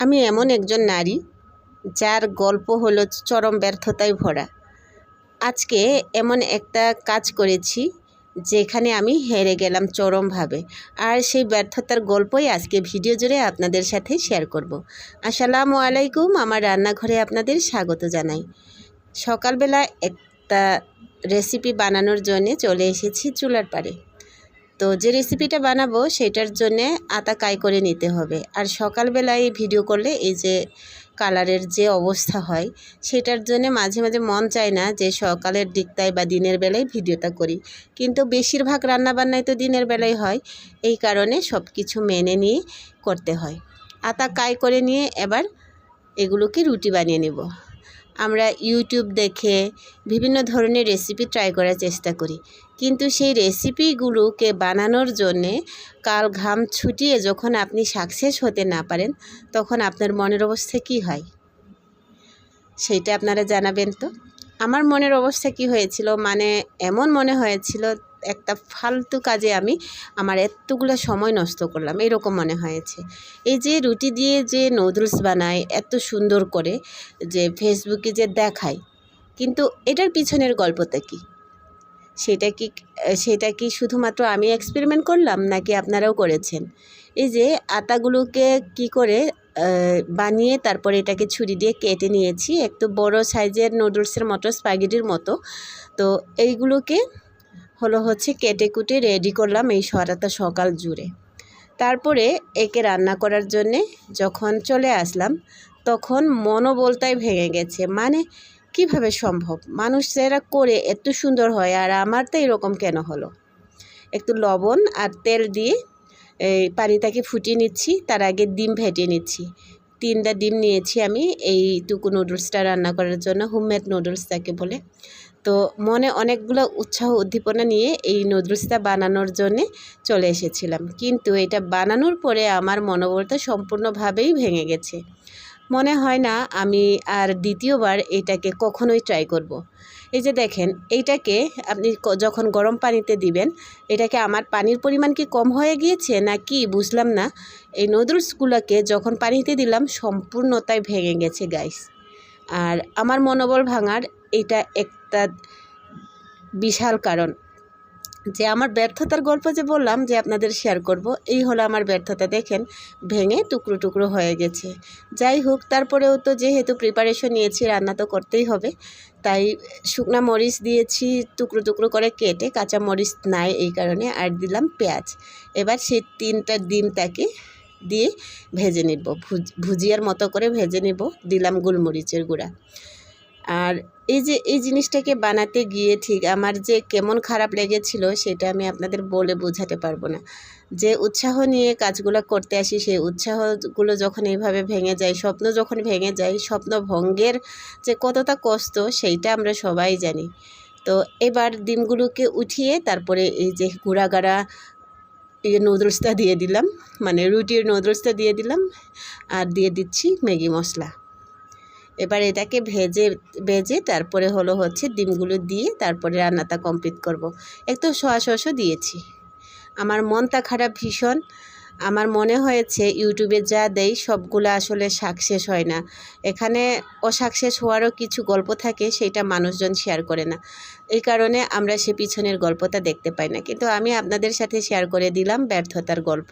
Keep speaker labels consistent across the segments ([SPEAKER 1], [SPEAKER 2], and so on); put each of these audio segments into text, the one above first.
[SPEAKER 1] আমি এমন একজন নারী যার গল্প হলো চরম ব্যর্থতায় ভরা। আজকে এমন একটা কাজ করেছি যেখানে আমি হেরে গেলাম চরমভাবে। আর সেই ব্যর্থতার গল্পই আজকে ভিডিও জুড়ে আপনাদের সাথে শেয়ার করব। আসসালামু আলাইকুম, আমার রান্নাঘরে আপনাদের স্বাগত জানাই। সকালবেলা একটা রেসিপি বানানোর জন্যে চলে এসেছি চুলার পাড়ে। তো যে রেসিপিটা বানাবো সেটার জন্যে আতা কাই করে নিতে হবে। আর সকালবেলায় ভিডিও করলে এই যে কালারের যে অবস্থা হয়, সেটার জন্য মাঝে মাঝে মন চায় না যে সকালের দিকটায় বা দিনের বেলায় ভিডিওটা করি। কিন্তু বেশিরভাগ রান্নাবান্নায় তো দিনের বেলায় হয়, এই কারণে সব কিছু মেনে নিয়ে করতে হয়। আতা কাই করে নিয়ে এবার এগুলোকে রুটি বানিয়ে নেব। আমরা ইউটিউব দেখে বিভিন্ন ধরনের রেসিপি ট্রাই করার চেষ্টা করি। কিন্তু সেই রেসিপিগুলোকে বানানোর জন্যে কাল ঘাম ছুটিয়ে যখন আপনি সাকসেস হতে না পারেন, তখন আপনার মনের অবস্থা কি হয়? সেইটা আপনারা জানাবেন তো? আমার মনের অবস্থা কি হয়েছিল? মানে এমন মনে হয়েছিল একটা ফালতু কাজে আমি আমার এতগুলো সময় নষ্ট করলাম, এরকম মনে হয়েছে। এই যে রুটি দিয়ে যে নুডলস বানায় এত সুন্দর করে যে ফেসবুকে যে দেখায় কিন্তু এটার পিছনের গল্পটা কি? সেটা কি সেটা কি শুধুমাত্র আমি এক্সপেরিমেন্ট করলাম, নাকি আপনারাও করেছেন? এই যে আতাগুলোকে কি করে বানিয়ে তারপরে এটাকে ছুরি দিয়ে কেটে নিয়েছি, একটু বড় সাইজের নুডলসের মতো, স্পাগেটির মতো। তো এইগুলোকে হলো হচ্ছে কেটে কুটে রেডি করলাম এই সারাটা সকাল জুড়ে। তারপরে একে রান্না করার জন্যে যখন চলে আসলাম, তখন মনোবলটাই ভেঙে গেছে। মানে কীভাবে সম্ভব? মানুষ যারা করে এত সুন্দর হয়, আর আমার তো এরকম কেন হলো? একটু লবণ আর তেল দিয়ে এই পানিটাকে ফুটিয়ে নিচ্ছি, তার আগে ডিম ভেটে নিচ্ছি। তিনটা ডিম নিয়েছি আমি এই টুকু নুডলসটা রান্না করার জন্য হোমমেড নুডলস তাকে বলে। তো মনে অনেকগুলো উৎসাহ উদ্দীপনা নিয়ে এই নুডলসটা বানানোর জন্যে চলে এসেছিলাম। কিন্তু এটা বানানোর পরে আমার মনোবলটা সম্পূর্ণভাবেই ভেঙে গেছে। মনে হয় না আমি আর দ্বিতীয়বার এটাকে কখনোই ট্রাই করব। এই যে দেখেন, এইটাকে আপনি যখন গরম পানিতে দিবেন, এটাকে আমার পানির পরিমাণ কি কম হয়ে গিয়েছে না কি বুঝলাম না। এই নুডলসগুলোকে যখন পানিতে দিলাম সম্পূর্ণতায় ভেঙে গেছে গাইস আর আমার মনোবল ভাঙার এটা একটা বিশাল কারণ। যে আমার ব্যর্থতার গল্প যে বললাম যে আপনাদের শেয়ার করব, এই হলো আমার ব্যর্থতা। দেখেন, ভেঙে টুকরো টুকরো হয়ে গেছে। যাই হোক, তারপরেও তো যেহেতু প্রিপারেশন নিয়েছি, রান্না তো করতেই হবে। তাই শুকনা মরিচ দিয়েছি, টুকরো টুকরো করে কেটে কাঁচা মরিচ নাই এই কারণে, আর দিলাম পেঁয়াজ। এবার সেই তিনটা ডিমটাকে দিয়ে ভেজে নিব। ভুজিয়ার মতো করে ভেজে নিব। দিলাম গোলমরিচের গুঁড়া। আর এই যে, এই জিনিসটাকে বানাতে গিয়ে ঠিক আমার যে কেমন খারাপ লেগেছিল সেটা আমি আপনাদের বলে বোঝাতে পারব না। যে উৎসাহ নিয়ে কাজগুলো করতে আসি, সেই উৎসাহগুলো যখন এইভাবে ভেঙে যায়, স্বপ্ন যখন ভেঙে যায়, স্বপ্ন ভঙ্গের যে কতটা কষ্ট সেইটা আমরা সবাই জানি। তো এবার ডিমগুলোকে উঠিয়ে তারপরে এই যে গুঁড়াগাড়া এই নুডলসটা দিয়ে দিলাম। মানে রুটির নুডলসটা দিয়ে দিলাম। আর দিয়ে দিচ্ছি ম্যাগি মশলা। এবার এটাকে ভেজে ভেজে তারপরে হলো হচ্ছে ডিমগুলো দিয়ে তারপরে রান্নাটা কমপ্লিট করব। একটু সয়া সসও দিয়েছি। আমার মনটা খারাপ ভীষণ। আমার মনে হয়েছে ইউটিউবে যা দেয় সবগুলো আসলে সাকসেস হয় না। এখানে অসাকসেস হওয়ারও কিছু গল্প থাকে, সেটা মানুষজন শেয়ার করে না। এই কারণে আমরা সে পিছনের গল্পটা দেখতে পাই না। কিন্তু আমি আপনাদের সাথে শেয়ার করে দিলাম ব্যর্থতার গল্প।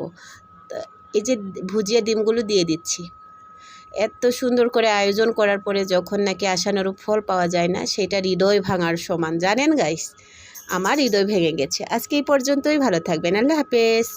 [SPEAKER 1] এই যে ভুজিয়া ডিমগুলো দিয়ে দিচ্ছি। এত সুন্দর করে আয়োজন করার পরে যখন নাকি আশানুরূপ ফল পাওয়া যায় না, সেটা হৃদয় ভাঙার সমান। জানেন গাইস আমার হৃদয় ভেঙে গেছে। আজকে এই পর্যন্তই, ভালো থাকবেন। আল্লাহ হাফেজ।